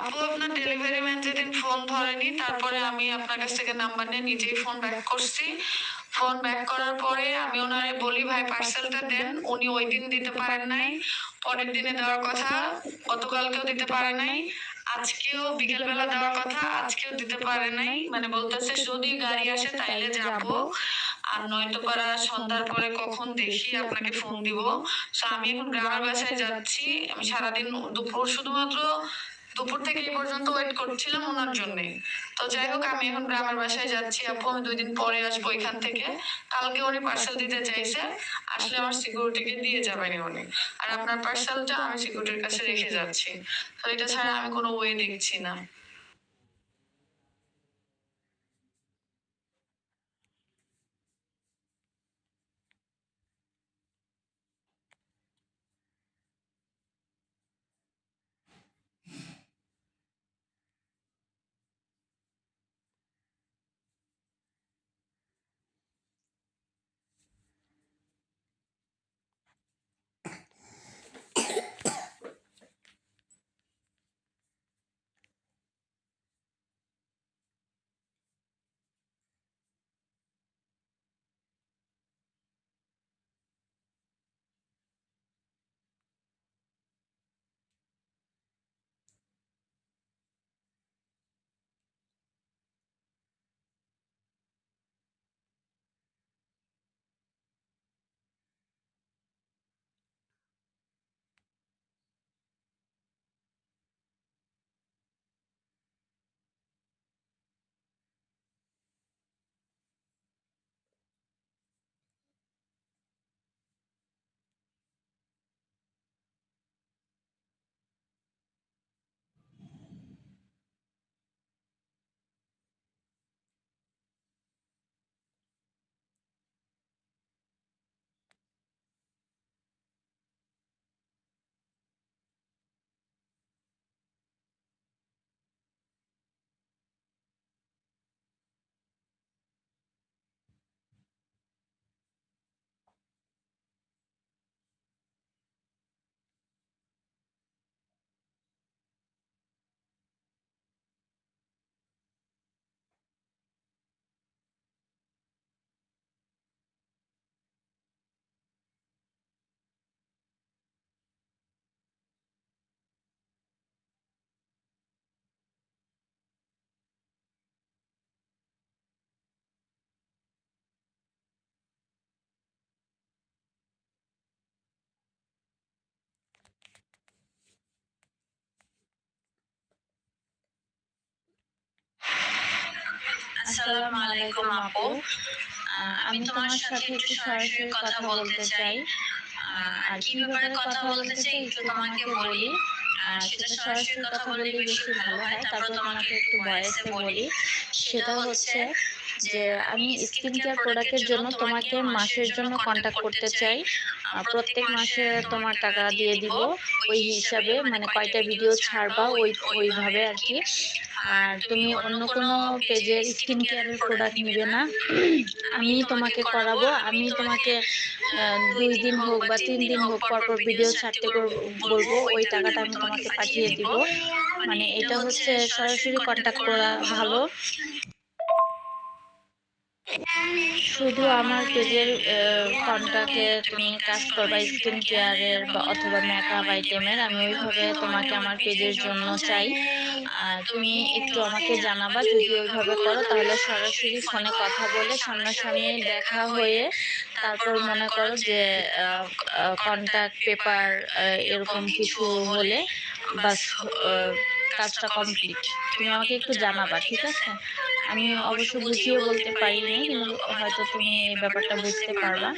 আপু, আপনার delivery man যেদিন ফোন ধরেনি, তারপরে আমি আপনার কাছ থেকে নাম্বার নিয়ে নিজেই ফোন ব্যাক করছি। ফোন ব্যাক করার পরে আমি ওনারে বলি, ভাই পার্সেলটা দেন। উনি ওই দিন দিতে পারেন নাই। পরের দিনে দেওয়ার কথা, গতকালকেও দিতে পারে নাই। আজকেও বিকেলবেলা দেওয়ার কথা, আজকেও দিতে পারে নাই। মানে বলতেছে, যদি গাড়ি আসে তাইলে যাব। আর নয়তো পারা সন্ধ্যার পরে কখন দেখি আপনাকে ফোন দিব। তো আমি এখন গ্রামের বাসায় যাচ্ছি। আমি সারাদিন দুপুর শুধুমাত্র দুপুর থেকে এই পর্যন্ত ওয়েট করছিলাম ওনার জন্য। তো যাই হোক আমি এখন গ্রামের বাসায় যাচ্ছি। আপু আমি দুই দিন পরে আসব এখান থেকে। কালকে উনি পার্সেল দিতে চাইছে। আসলে আমার সিকিউরিটিকে দিয়ে যাবেন উনি। আর আপনার পার্সেলটা আমি সিকিউরিটির কাছে রেখে যাচ্ছি। তো এটা ছাড়া আমি কোনো ওয়ে দেখছি না। আসসালামু আলাইকুম আপু। আমি তোমার সাথে একটু সরাসরি কথা বলতে চাই। আর কি ব্যাপারে কথা বলতে চাই একটু তোমাকে বলি। আর সেটা সরাসরি কথা বললে বেশি ভালো হয়। তারপর তোমাকে একটু ভয়েসে বলি। সেটা হচ্ছে যে আমি স্কিন কেয়ার প্রোডাক্টের জন্য তোমাকে মাসের জন্য কন্ট্যাক্ট করতে চাই। প্রত্যেক মাসে তোমার টাকা দিয়ে দিব। ওই হিসাবে মানে কয়টা ভিডিও ছাড়বা ওই ওইভাবে আর কি। আর তুমি অন্য কোনো পেজের স্কিন কেয়ারের প্রোডাক্ট নিবে না। আমি তোমাকে করাবো, আমি তোমাকে দুই দিন হোক বা তিন দিন হোক পরপর ভিডিও ছাড়তে বলব, ওই টাকাটা আমি তোমাকে পাঠিয়ে দিব। মানে এটা হচ্ছে সরাসরি কন্ট্যাক্ট করা ভালো। শুধু আমার পেজের কন্ট্যাক্টে তুমি কাজ করবা স্কিন কেয়ারের বা অথবা মেকআপ আইটেমের আমি ওইভাবে তোমাকে আমার পেজের জন্য চাই। তুমি একটু আমাকে জানাবা, যদি ওইভাবে করো, তাহলে সরাসরি ফোনে কথা বলে সামনাসামনি দেখা হয়ে তারপর মনে করো যে কন্ট্যাক্ট পেপার এরকম কিছু হলে বাস কাজটা কমপ্লিট তুমি আমাকে একটু জানাবা, ঠিক আছে? আমি অবশ্য বুঝিয়ে বলতে পারিনি কিন্তু হয়তো তুমি এই ব্যাপারটা বুঝতে পারবা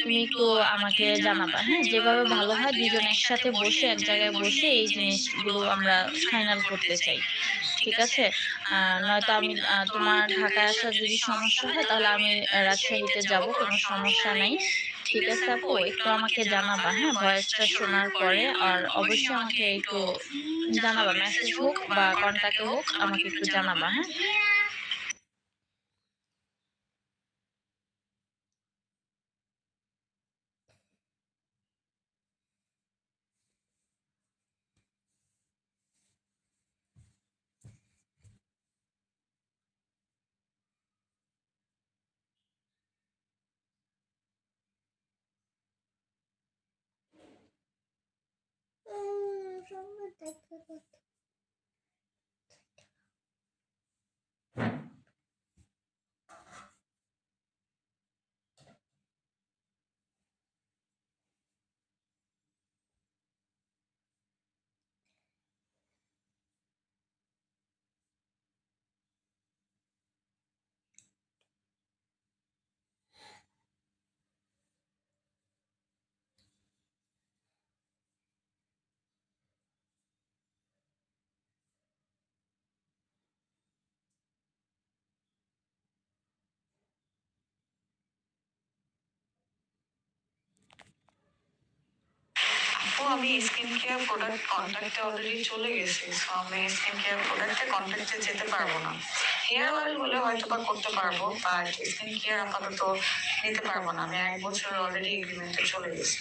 তুমি একটু আমাকে জানাবা। হ্যাঁ যেভাবে ভালো হয় দুজন একসাথে বসে এক জায়গায় বসে এই জিনিসগুলো আমরা ফাইনাল করতে চাই। ঠিক আছে? নয়তো আমি তোমার ঢাকায় আসার যদি সমস্যা হয় তাহলে আমি রাজশাহীতে যাব কোনো সমস্যা নাই। ঠিক আছে আপু? একটু আমাকে জানাবা। হ্যাঁ ভয়েসটা শোনার পরে আর অবশ্যই আমাকে একটু জানাবা মেসেজ হোক বা কন্ট্যাক্টে হোক আমাকে একটু জানাবা হ্যাঁ 生日的这个 আপু আমি স্কিন কেয়ার প্রোডাক্ট কন্ট্যাক্টে অলরেডি চলে গেছি সো আমি স্কিন কেয়ার প্রোডাক্টে কন্ট্যাক্টে যেতে পারব না। হেয়ার অয়েল হলে হয়তো বা করতে পারব বাট স্কিন কেয়ার আপাতত নিতে পারব না, আমি এক বছর অলরেডি এগ্রিমেন্টে চলে গেছি।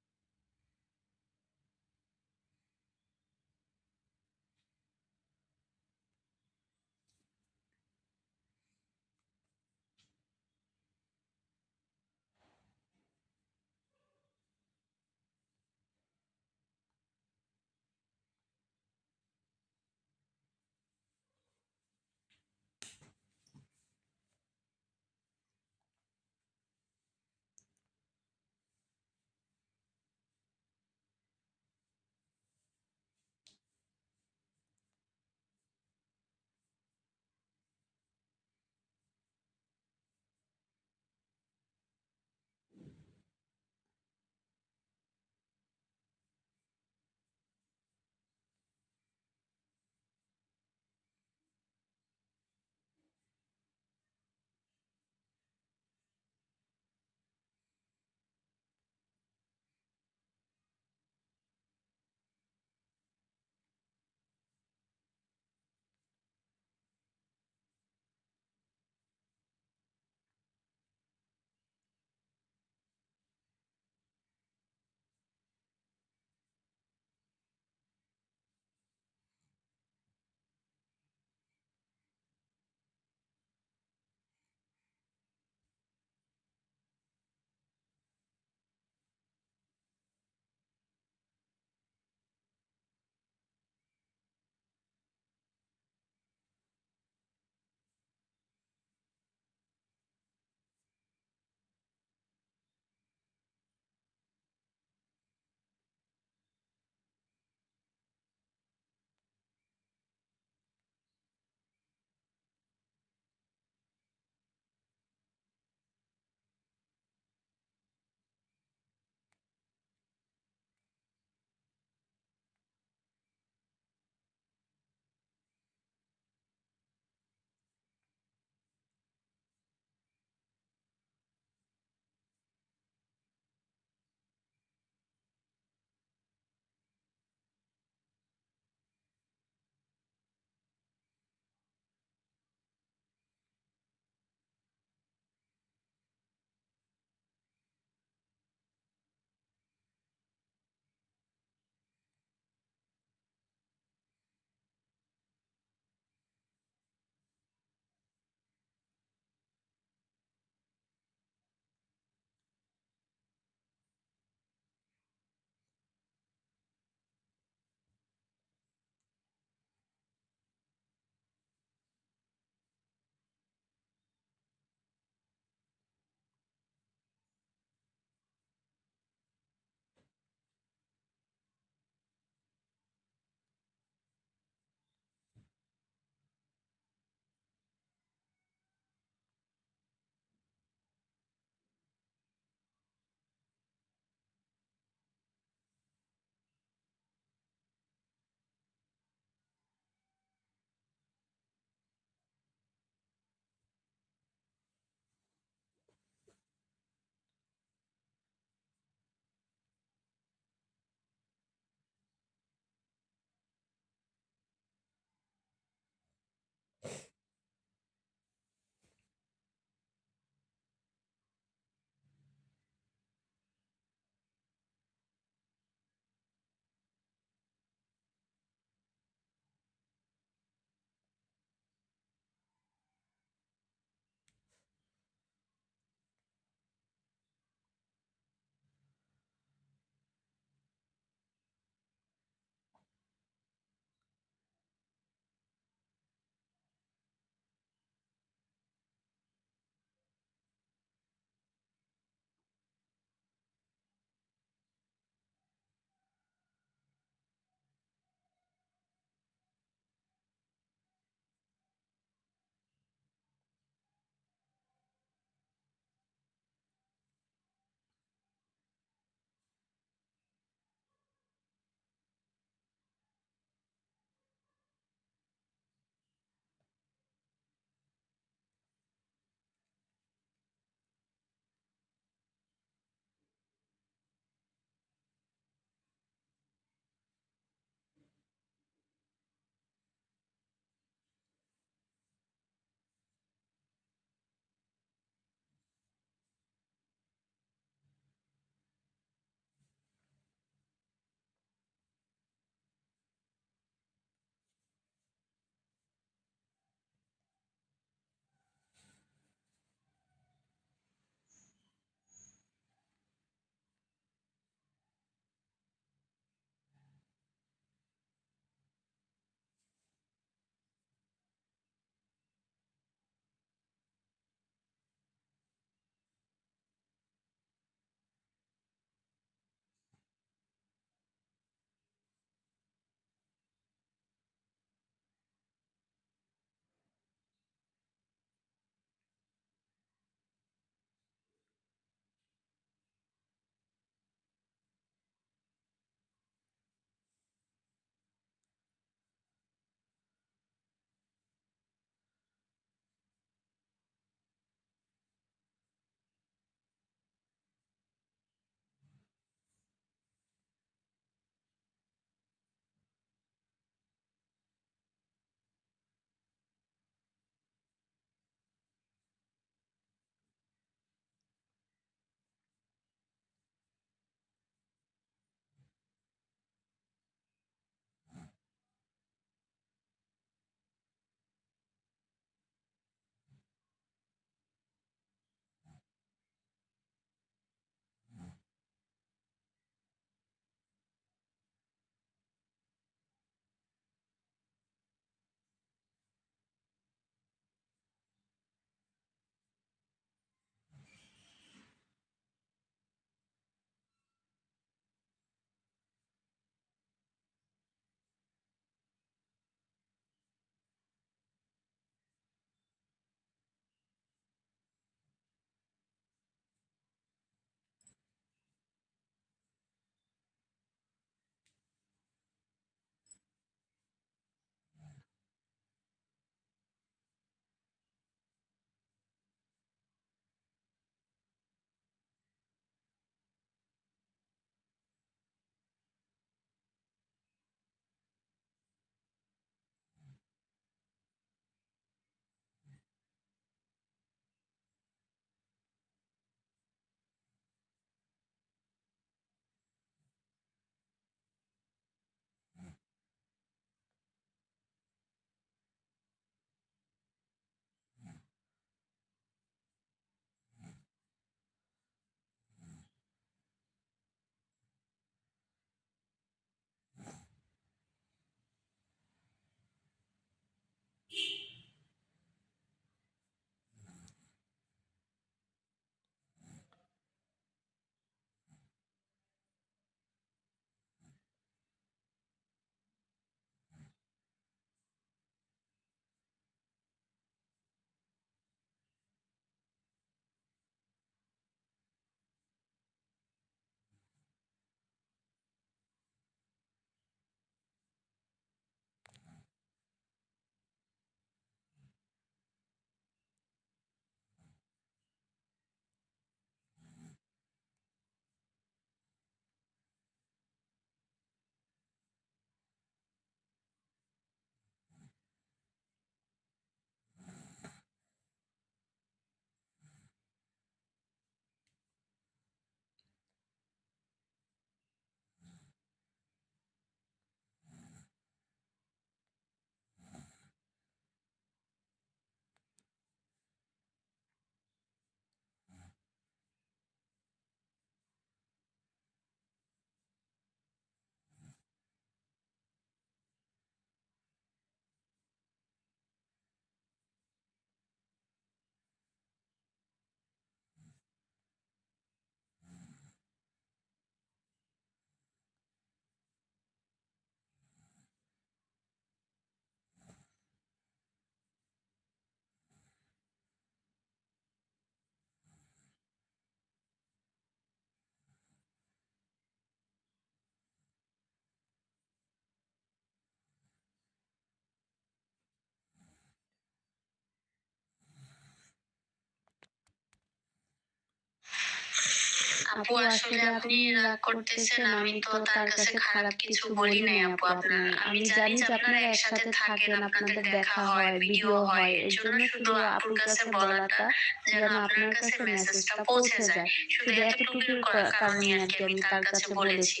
আপু আসলে আপনি রাগ করতেছেন আমি তো তার কাছে খারাপ কিছু বলি নাই আপু আপনার আমি জানি যে আপনারা একসাথে থাকেন আপনাদের দেখা হয় ভিডিও হয় এর জন্য শুধু আপুর কাছে বলাটা যেন আপনার কাছে মেসেজটা পৌঁছে যায়। শুধু এতটুকুর কারণে আর কি আমি তার কাছে বলেছি।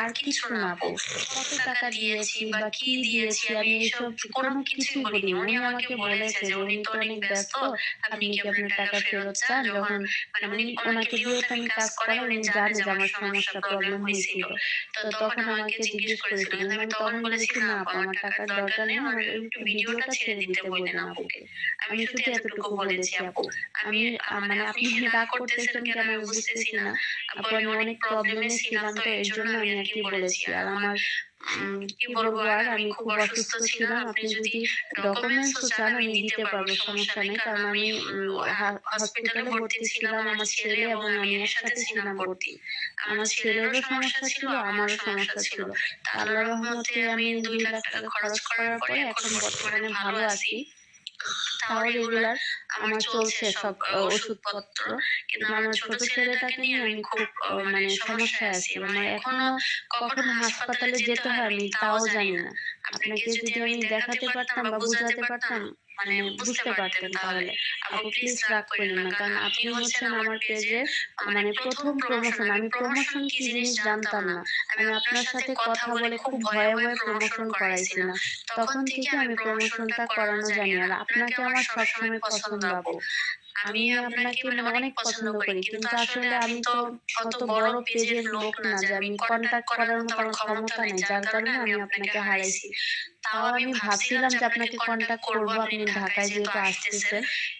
আর কিছু না আপু কত টাকা দিয়েছি বা কি দিয়েছি আমি এসব কোনো কিছুই বলিনি। উনি আমাকে বলেছে যে উনি তো অনেক ব্যস্ত আপনি কি আপনার টাকা ফেরত চান যখন মানে উনি ওনাকে দিয়ে আমি কাজ করাই উনি জানে যে আমার সমস্যা প্রবলেম হয়েছিল। তো তখন আমাকে জিজ্ঞেস করেছিল আমি তখন বলেছি না আমার টাকার দরকার নেই আমার একটু ভিডিওটা ছেড়ে দিতে বললেন আপুকে আমি শুধু এতটুকু বলেছি আপু আমি মানে আপনি রাগ করতেছেন কেন আমি বুঝতেছি না। আপু আমি অনেক প্রবলেমে ছিলাম তো এর জন্য আমি আর কি বলেছি। আর আমার কি বলব আর? আমি খুব অসুস্থ ছিলাম। আপনি যদি ডকুমেন্টস চান আমি দিতে পারব। সমস্যা নেই। কারণ আমি হসপিটালে ভর্তি ছিলাম। আমার ছেলে এবং আমি একসাথে ছিলাম ভর্তি। আমার ছেলেরও সমস্যা ছিল আমারও সমস্যা ছিল। আল্লাহর রহমতে আমি দুই লাখ টাকা খরচ করার পরে এখন বর্তমানে ভালো আছি। তাও রেগুলার আমার চলছে সব ওষুধপত্র। কিন্তু আমার ছোট ছেলেটাকে নিয়ে আমি খুব আহ, মানে সমস্যায় আছি। আমার এখনও কখন হাসপাতালে যেতে হয় আমি তাও জানি না। আপনাকে যদি আমি দেখাতে পারতাম বা বুঝাতে পারতাম মানে বুঝতে পারতেন তাহলে। আপনি প্লিজ রাগ করেন না কারণ আপনি হচ্ছেন আমার পেজে মানে প্রথম প্রমোশন আমি প্রমোশন কি জিনিস জানতাম না। আমি আপনার সাথে কথা বলে খুব ভয়ে ভয়ে প্রমোশন করাইছিলাম। তখন থেকে আমি প্রমোশনটা করানো জানি আর আপনাকে আমার সবসময় পছন্দ আপু। আমি আপনাকে মানে অনেক পছন্দ করি কিন্তু আসলে আমি তো অত বড় পেজের লোক না যে আমি করার মতো আমার ক্ষমতা নেই। যার কারণে আমি আপনাকে হারাইছি। তাও আমি ভাবছিলাম যে আপনাকে কন্টাক্ট করব আপনি ঢাকায় যেহেতু আসতেছেন।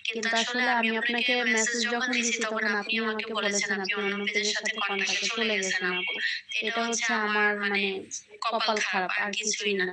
কিন্তু আসলে আমি আপনাকে মেসেজ যখন দিছি তখন আপনি আমাকে বলেছেন আপনি অন্য পেজের সাথে কন্টাক্টে চলে গেছেন আপু। এটা হচ্ছে আমার মানে কপাল খারাপ আর কিছুই না।